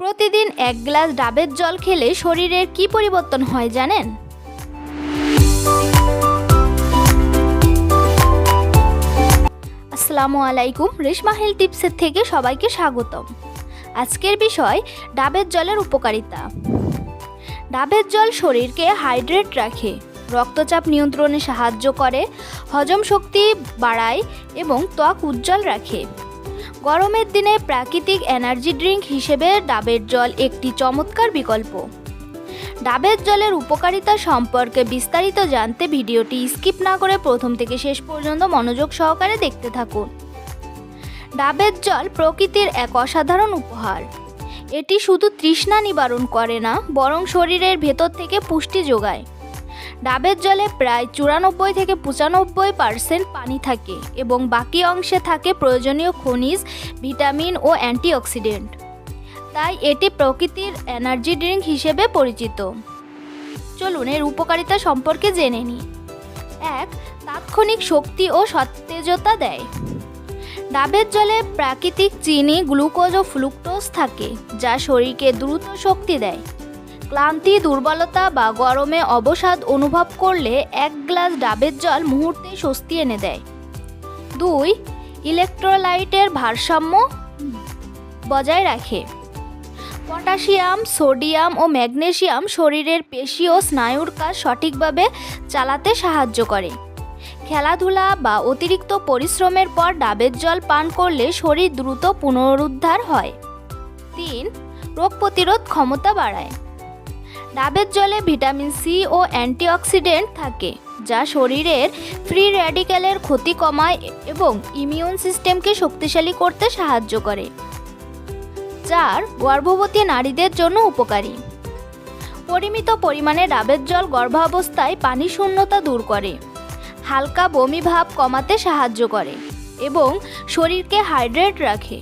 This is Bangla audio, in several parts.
প্রতিদিন এক গ্লাস ডাবের জল খেলে শরীরের কি পরিবর্তন হয় জানেন? আসসালামু আলাইকুম, রেশমা হেলথ টিপসের থেকে সবাইকে স্বাগতম। আজকের বিষয়, ডাবের জলের উপকারিতা। ডাবের জল শরীরকে হাইড্রেট রাখে, রক্তচাপ নিয়ন্ত্রণে সাহায্য করে, হজম শক্তি বাড়ায় এবং ত্বক উজ্জ্বল রাখে। গরমের দিনে প্রাকৃতিক এনার্জি ড্রিঙ্ক হিসেবে ডাবের জল একটি চমৎকার বিকল্প। ডাবের জলের উপকারিতা সম্পর্কে বিস্তারিত জানতে ভিডিওটি স্কিপ না করে প্রথম থেকে শেষ পর্যন্ত মনোযোগ সহকারে দেখতে থাকুন। ডাবের জল প্রকৃতির এক অসাধারণ উপহার। এটি শুধু তৃষ্ণা নিবারণ করে না, বরং শরীরের ভেতর থেকে পুষ্টি যোগায়। ডাবের জলে প্রায় চুরানব্বই থেকে পঁচানব্বই পার্সেন্ট পানি থাকে এবং বাকি অংশে থাকে প্রয়োজনীয় খনিজ, ভিটামিন ও অ্যান্টিঅক্সিডেন্ট। তাই এটি প্রকৃতির এনার্জি ড্রিঙ্ক হিসেবে পরিচিত। চলুন এর উপকারিতা সম্পর্কে জেনে নিই। এক, তাৎক্ষণিক শক্তি ও সতেজতা দেয়। ডাবের জলে প্রাকৃতিক চিনি, গ্লুকোজ ও ফ্লুক্টোজ থাকে, যা শরীরকে দ্রুত শক্তি দেয়। ক্লান্তি, দুর্বলতা বা গরমে অবসাদ অনুভব করলে এক গ্লাস ডাবের জল মুহূর্তে স্বস্তি এনে দেয়। দুই, ইলেকট্রোলাইটের ভারসাম্য বজায় রাখে। পটাশিয়াম, সোডিয়াম ও ম্যাগনেশিয়াম শরীরের পেশি ও স্নায়ুর কাজ সঠিকভাবে চালাতে সাহায্য করে। খেলাধুলা বা অতিরিক্ত পরিশ্রমের পর ডাবের জল পান করলে শরীর দ্রুত পুনরুদ্ধার হয়। তিন, রোগ প্রতিরোধ ক্ষমতা বাড়ায়। ডাবের জলে ভিটামিন সি ও অ্যান্টিঅক্সিডেন্ট থাকে, যা শরীরের ফ্রি র্যাডিক্যালের ক্ষতি কমায় এবং ইমিউন সিস্টেমকে শক্তিশালী করতে সাহায্য করে চার গর্ভবতী নারীদের জন্য উপকারী। পরিমিত পরিমাণে ডাবের জল গর্ভাবস্থায় পানি শূন্যতা দূর করে, হালকা বমি ভাব কমাতে সাহায্য করে এবং শরীরকে হাইড্রেট রাখে।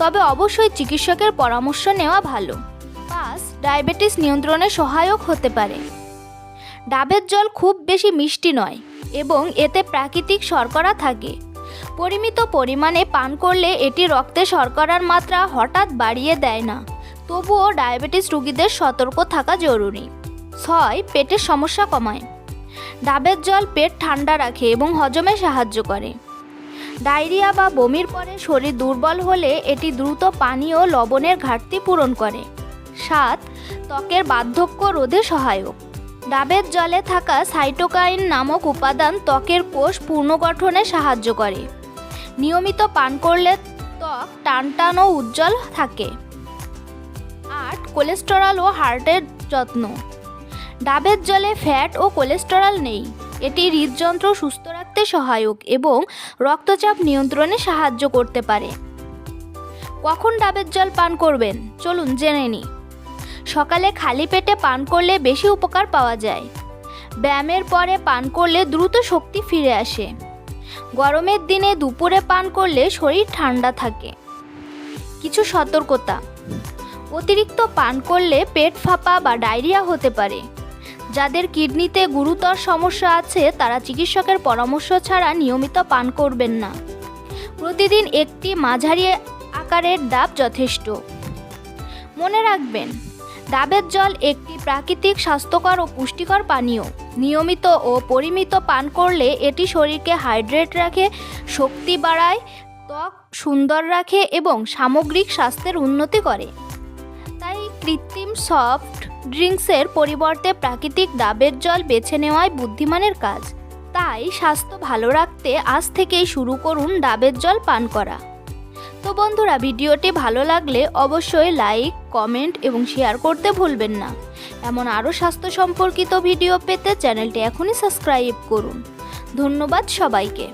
তবে অবশ্যই চিকিৎসকের পরামর্শ নেওয়া ভালো। পাঁচ ডায়াবেটিস নিয়ন্ত্রণে সহায়ক হতে পারে। ডাবের জল খুব বেশি মিষ্টি নয় এবং এতে প্রাকৃতিক শর্করা থাকে। পরিমিত পরিমাণে পান করলে এটি রক্তে শর্করার মাত্রা হঠাৎ বাড়িয়ে দেয় না। তবুও ডায়াবেটিস রোগীদের সতর্ক থাকা জরুরি। ছয়, পেটের সমস্যা কমায়। ডাবের জল পেট ঠান্ডা রাখে এবং হজমে সাহায্য করে। ডায়রিয়া বা বমির পরে শরীর দুর্বল হলে এটি দ্রুত পানি ও লবণের ঘাটতি পূরণ করে। সাত, ত্বকের বার্ধক্য রোধে সহায়ক। ডাবের জলে থাকা সাইটোকাইন নামক উপাদান ত্বকের কোষ পুনর্গঠনে সাহায্য করে। নিয়মিত পান করলে ত্বক টানটান ও উজ্জ্বল থাকে। আট, কোলেস্টেরল ও হার্টের যত্ন। ডাবের জলে ফ্যাট ও কোলেস্টেরল নেই। এটি হৃদযন্ত্র সুস্থ রাখতে সহায়ক এবং রক্তচাপ নিয়ন্ত্রণে সাহায্য করতে পারে। কখন ডাবের জল পান করবেন? চলুন জেনে নিই। সকালে খালি পেটে পান করলে বেশি উপকার পাওয়া যায়। ব্যায়ামের পরে পান করলে দ্রুত শক্তি ফিরে আসে। গরমের দিনে দুপুরে পান করলে শরীর ঠান্ডা থাকে। কিছু সতর্কতা। অতিরিক্ত পান করলে পেট ফাঁপা বা ডায়রিয়া হতে পারে। যাদের কিডনিতে গুরুতর সমস্যা আছে, তারা চিকিৎসকের পরামর্শ ছাড়া নিয়মিত পান করবেন না। প্রতিদিন একটি মাঝারি আকারের ডাব যথেষ্ট। মনে রাখবেন ডাবের জল একটি প্রাকৃতিক, স্বাস্থ্যকর ও পুষ্টিকর পানীয়। নিয়মিত ও পরিমিত পান করলে এটি শরীরকে হাইড্রেট রাখে, শক্তি বাড়ায়, ত্বক সুন্দর রাখে এবং সামগ্রিক স্বাস্থ্যের উন্নতি করে। তাই কৃত্রিম সফট ড্রিঙ্কসের পরিবর্তে প্রাকৃতিক ডাবের জল বেছে নেওয়াই বুদ্ধিমানের কাজ। তাই স্বাস্থ্য ভালো রাখতে আজ থেকেই শুরু করুন ডাবের জল পান করা। তো বন্ধুরা, ভিডিওটি ভালো লাগলে অবশ্যই লাইক, কমেন্ট এবং শেয়ার করতে ভুলবেন না। এমন আরও স্বাস্থ্য সম্পর্কিত ভিডিও পেতে চ্যানেলটি এখনই সাবস্ক্রাইব করুন। ধন্যবাদ সবাইকে।